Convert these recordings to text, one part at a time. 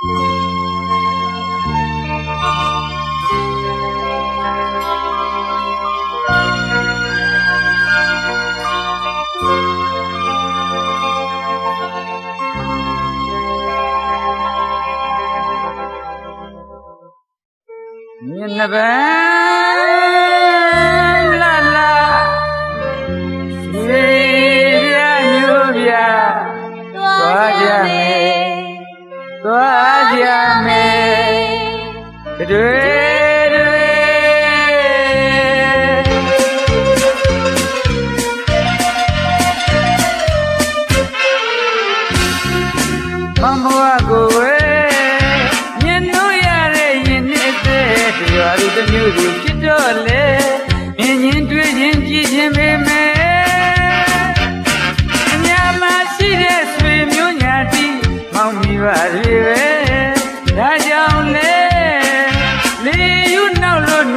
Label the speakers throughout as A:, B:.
A: မြင် တွေတွေမမဝကိုဝဲမြင်လို့ရတဲ့ရင်နှစ်သက်တရားလူတစ်မျိုးစီဖြစ်တော့လေမြင်ချင်းတွေ့ချင်းကြည့်ချင်းပဲမယ်အညာမရှိတဲ့ဆွေမျိုးညာတိမောင်မိပါတွေပဲ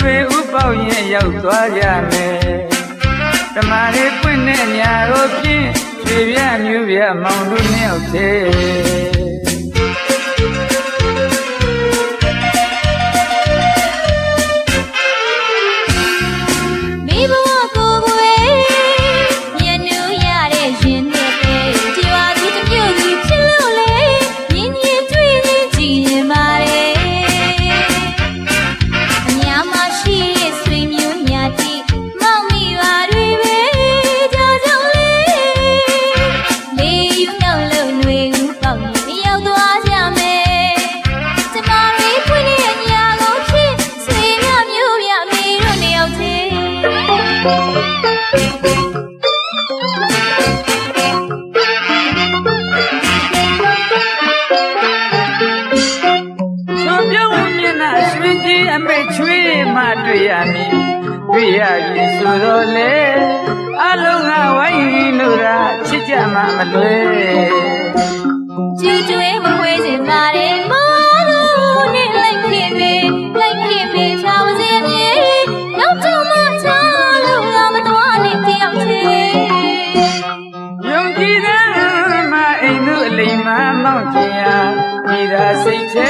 A: နောက်လို့ຫນွေဥပေါရင်ရောက်သွားကြမယ်တမားလေးပွင့်တဲ့ညာကိုဖြင့်ရွှေပြမျိုးပြမောင်တို့နှစ်ယောက်သေး
B: တွေ့ရပြီဆိုတော့လေ
A: အလုံးကဝိုင်းလို့သာချစ်ကြမှမလွယ်
B: ကျူကျွေးမခွေးစင်ပါလေမောလို့နဲ့လိုက်ခင်မေလိုက်ခင်မေချောင်းစင်မြေနောက်တော့မချာလို့ငါမတော်နဲ့တယောက်ချေ
A: ယုံကြည်တဲ့မအိမ်တို့အလိမ်မမောင့်ချင်ရာဤသာစိတ်သေး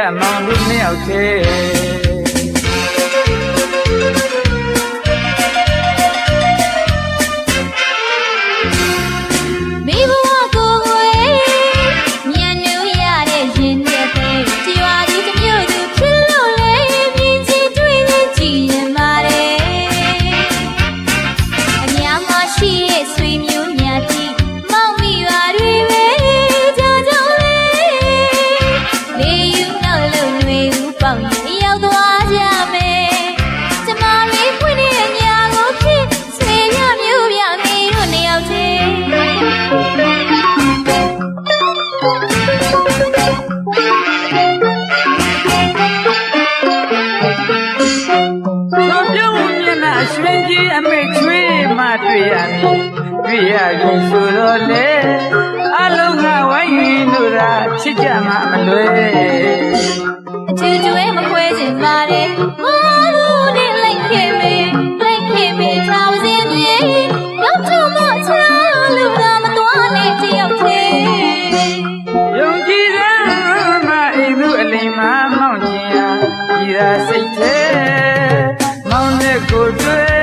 A: မျိုး
B: ပြမောင်
A: တို့နှစ်ယောက်သေး ပြီဆိုတော့လေအလုံးကဝိုင်းရင်လို့သာချစ်ကြမှမလွယ်
B: အချူကျွဲမခွဲချင်ပါနဲ့မောလို့နဲ့လိုက်ခင်မေလိုက်ခင်မေချောင်းစင်မြေရောက်တော့မချာလူကမတော်နဲ့တယောက်သေး
A: ယုံကြည်တဲ့မအိမ်သူအလိမ်မမောင့်ချင်ရစိတ်ထဲမောင်နဲ့ကိုတွေ့